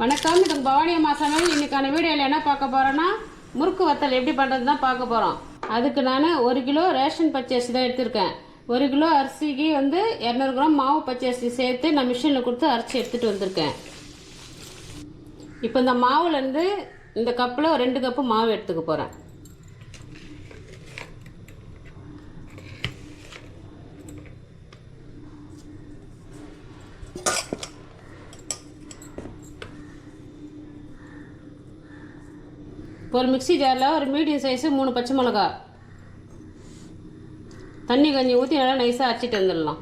வணக்கம் இது பவானி அம்மா சமையல். இன்னைக்கான வீடியோவில் என்ன பார்க்க போகிறோன்னா முறுக்கு வத்தல் எப்படி பண்ணுறது தான் பார்க்க போகிறோம் அதுக்கு நான் ஒரு கிலோ ரேஷன் பச்சரிசி தான் எடுத்திருக்கேன். ஒரு கிலோ அரிசிக்கு வந்து இரநூறு கிராம் மாவு பச்சரிசி சேர்த்து நான் மிஷினில் கொடுத்து அரைச்சி எடுத்துகிட்டு வந்திருக்கேன். இப்போ இந்த மாவுலேருந்து இந்த கப்பில் ரெண்டு கப்பு மாவு எடுத்துக்க போகிறேன் ஒரு மிக்சி ஜாரில் ஒரு மீடியம் சைஸு மூணு பச்சை மிளகா. தண்ணி கொஞ்சம் ஊற்றி நல்லா நைஸாக அரைச்சிட்டு வந்துடலாம்.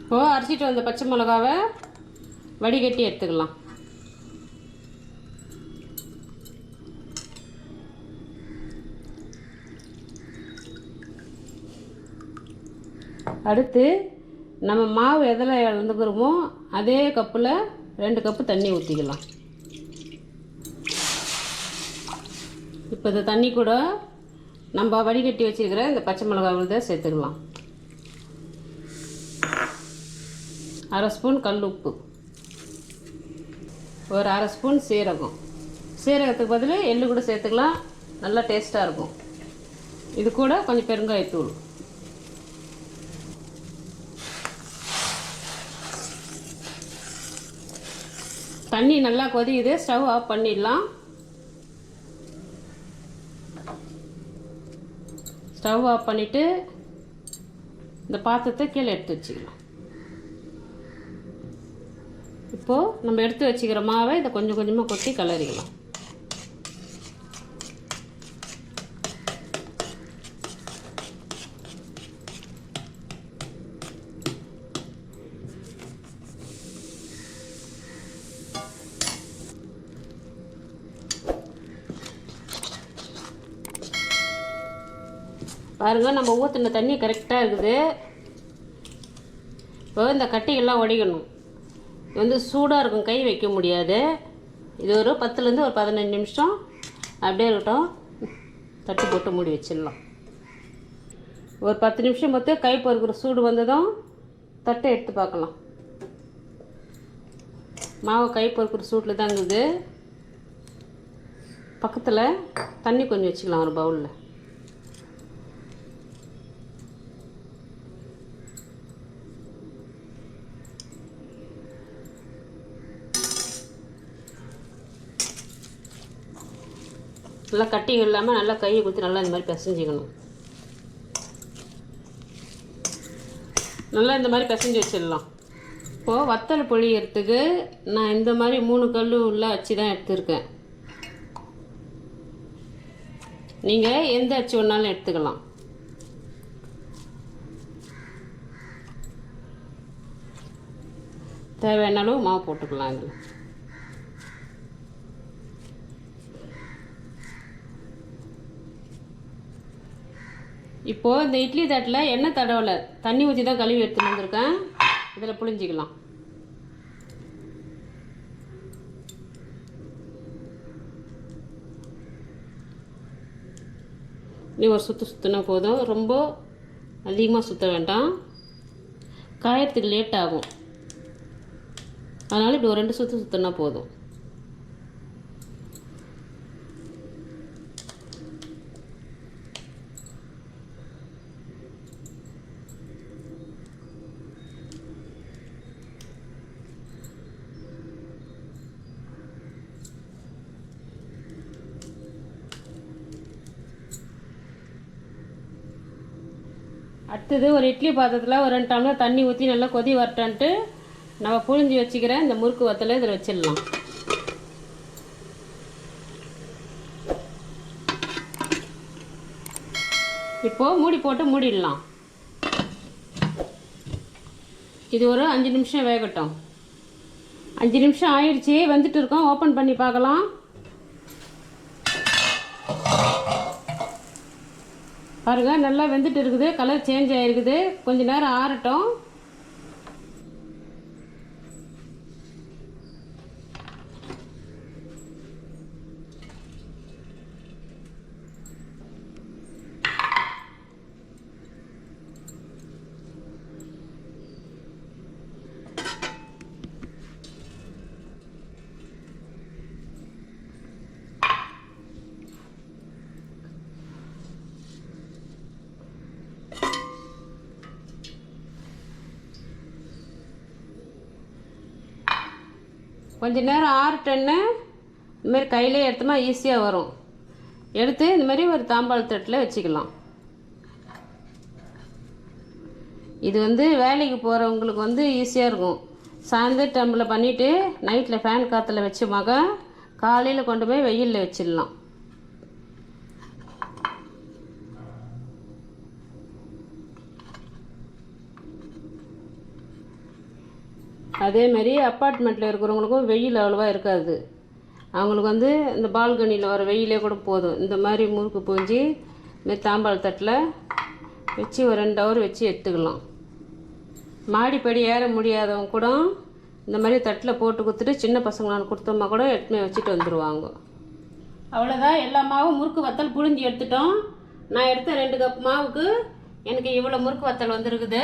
இப்போது அரைச்சிட்டு வந்த பச்சை மிளகாவை வடிகட்டி எடுத்துக்கலாம். அடுத்து நம்ம மாவு எதில் இழந்துக்கிறோமோ அதே கப்பில் ரெண்டு கப்பு தண்ணி ஊற்றிக்கலாம் இப்போ இந்த தண்ணி கூட நம்ம வடிகட்டி வச்சிருக்கிற இந்த பச்சை மிளகா விழுத சேர்த்துக்கலாம் அரை ஸ்பூன் கல் உப்பு. ஒரு அரை ஸ்பூன் சீரகம். சீரகத்துக்கு பதில் எள்ளு கூட சேர்த்துக்கலாம். நல்லா டேஸ்ட்டாக இருக்கும். இது கூட கொஞ்சம் பெருங்காயத்தூள். தண்ணி நல்லா கொதிக்குது ஸ்டவ் ஆஃப் பண்ணிடலாம். ஸ்டவ் ஆஃப் பண்ணிவிட்டு இந்த பாத்திரத்தை கீழே எடுத்து வச்சுக்கலாம். இப்போது நம்ம எடுத்து வச்சுக்கிற மாவை இதை கொஞ்சம் கொஞ்சமாக கொட்டி கிளறிக்கலாம் பாருங்க நம்ம ஊற்றின தண்ணி கரெக்டாக இருக்குது. இப்போ இந்த கட்டிகள்லாம் உடையணும் வந்து சூடாக இருக்கும் கை வைக்க முடியாது. இது ஒரு பத்துலேருந்து ஒரு பதினஞ்சு நிமிஷம் அப்படியே இருக்கட்டும். தட்டு போட்டு மூடி வச்சிடலாம். ஒரு பத்து நிமிஷம் பார்த்து கை பொறுக்கிற சூடு வந்ததும் தட்டை எடுத்து பார்க்கலாம். மாவு கை பொறுக்கிற சூட்டில் தான் இருக்குது. பக்கத்தில் தண்ணி கொஞ்சம் வச்சுக்கலாம் ஒரு பவுலில் நல்லா கட்டிங்க இல்லாமல் நல்லா கையை கொடுத்து நல்லா இந்த மாதிரி பிசைஞ்சிக்கணும். நல்லா இந்த மாதிரி பிசைஞ்சு வச்சிடலாம். இப்போது வத்தல் பொழியறதுக்கு நான் இந்த மாதிரி மூணு கல் உள்ள அச்சு தான் எடுத்திருக்கேன். நீங்கள் எந்த அச்சு வேணாலும் எடுத்துக்கலாம். தேவையான அளவு மாவு போட்டுக்கலாம் இதில். இப்போது இந்த இட்லி தட்டில் எண்ணெய் தடவலை. தண்ணி ஊற்றி தான் கழுவி எடுத்துகிட்டு வந்திருக்கேன். இதில் புளிஞ்சிக்கலாம் நீ ஒரு சுற்று சுற்றினா போதும். ரொம்ப அதிகமாக சுற்ற வேண்டாம். காயறதுக்கு லேட் ஆகும். அதனால் இப்படி ஒரு ரெண்டு சுற்று சுற்றினா போதும். அடுத்தது ஒரு இட்லி பாத்திரத்தில் ஒரு ரெண்டு டம்ளர் தண்ணி ஊற்றி நல்லா கொதி வரட்டான்ட்டு நம்ம புழிஞ்சி வச்சுக்கிற இந்த முறுக்கு வத்தலை இதில் வச்சிடலாம். இப்போது மூடி போட்டு மூடிடலாம். இது ஒரு அஞ்சு நிமிஷம் வேகட்டும். அஞ்சு நிமிஷம் ஆயிடுச்சு வந்துட்டு இருக்கோம். ஓப்பன் பண்ணி பார்க்கலாம். பாருங்க நல்லா வெந்துட்டு இருக்குது. கலர் சேஞ்ச் ஆகிருக்குது கொஞ்ச நேரம் ஆறட்டும். கொஞ்ச நேரம் ஆறுட்டன்னு இதுமாரி கையிலே எடுத்தோமா ஈஸியாக வரும். எடுத்து இந்த மாதிரி ஒரு தாம்பாள தட்டில் வச்சுக்கலாம். இது வந்து வேலைக்கு போகிறவங்களுக்கு வந்து ஈஸியாக இருக்கும். சாயந்தரம் டைமில் பண்ணிவிட்டு நைட்டில் ஃபேன் காற்றுல வச்சோமாக்க காலையில் கொண்டு போய் வெயிலில் வச்சிடலாம். அதேமாரி அப்பார்ட்மெண்ட்டில் இருக்கிறவங்களுக்கும் வெயில் அவ்வளோவா இருக்காது. அவங்களுக்கு வந்து இந்த பால்கனியில் வர வெயிலே கூட போதும். இந்த மாதிரி முறுக்கு பூஞ்சி இந்த தாம்பாள் தட்டில் வச்சு ஒரு ரெண்டு ஹவர் வச்சு எடுத்துக்கலாம். மாடிப்படி ஏற முடியாதவங்க கூட இந்த மாதிரி தட்டில் போட்டு கொடுத்துட்டு சின்ன பசங்களான கொடுத்தோமா கூட எட்டுமே வச்சுட்டு வந்துடுவாங்க அவ்வளோதான் எல்லா மாவும் முறுக்கு வத்தல் புழிஞ்சி எடுத்துட்டோம். நான் எடுத்த ரெண்டு கப் மாவுக்கு எனக்கு இவ்வளோ முறுக்கு வத்தல் வந்துருக்குது.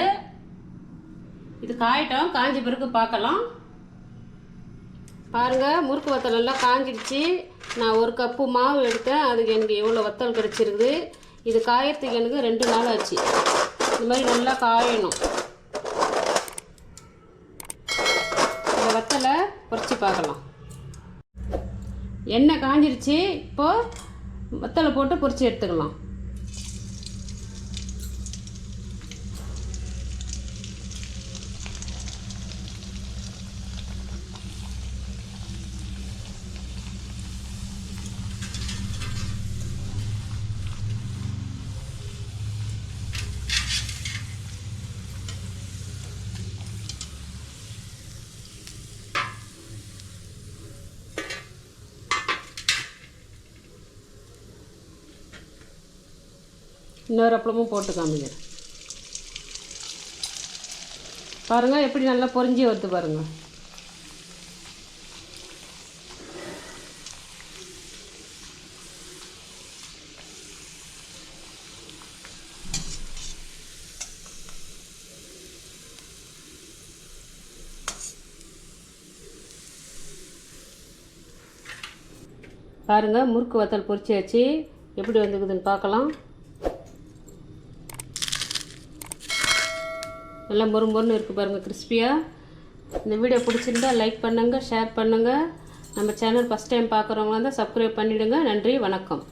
இது காயட்டும். காஞ்ச பிறகு பார்க்கலாம். பாருங்கள் முறுக்கு வத்தல் நல்லா காஞ்சிடுச்சு. நான் ஒரு கப்பு மாவு எடுத்தேன். அதுக்கு எனக்கு எவ்வளோ வத்தல் கிடச்சிருக்குது? இது காயறதுக்கு எனக்கு ரெண்டு நாள் ஆச்சு. இந்த மாதிரி நல்லா காயணும். இந்த வத்தலை பொறிச்சு பார்க்கலாம். எண்ணெய் காஞ்சிருச்சு. இப்போது வத்தலை போட்டு பொறிச்சு எடுத்துக்கலாம். இன்னொரு அப்பளமும் போட்டு காமிக்கிறேன் பாருங்கள் எப்படி நல்லா பொறிஞ்சி வருது பாருங்கள் பாருங்கள் முறுக்கு வத்தல் பொரிச்சாச்சு எப்படி வந்துக்குதுன்னு பார்க்கலாம். நல்லா மொறு மொறுன்னு இருக்குது பாருங்கள் கிறிஸ்பியாக இந்த வீடியோ பிடிச்சிருந்தா லைக் பண்ணுங்கள் ஷேர் பண்ணுங்கள் நம்ம சேனல் ஃபஸ்ட் டைம் பார்க்குறவங்களா இருந்தால் சப்ஸ்கிரைப் பண்ணிவிடுங்க நன்றி வணக்கம்.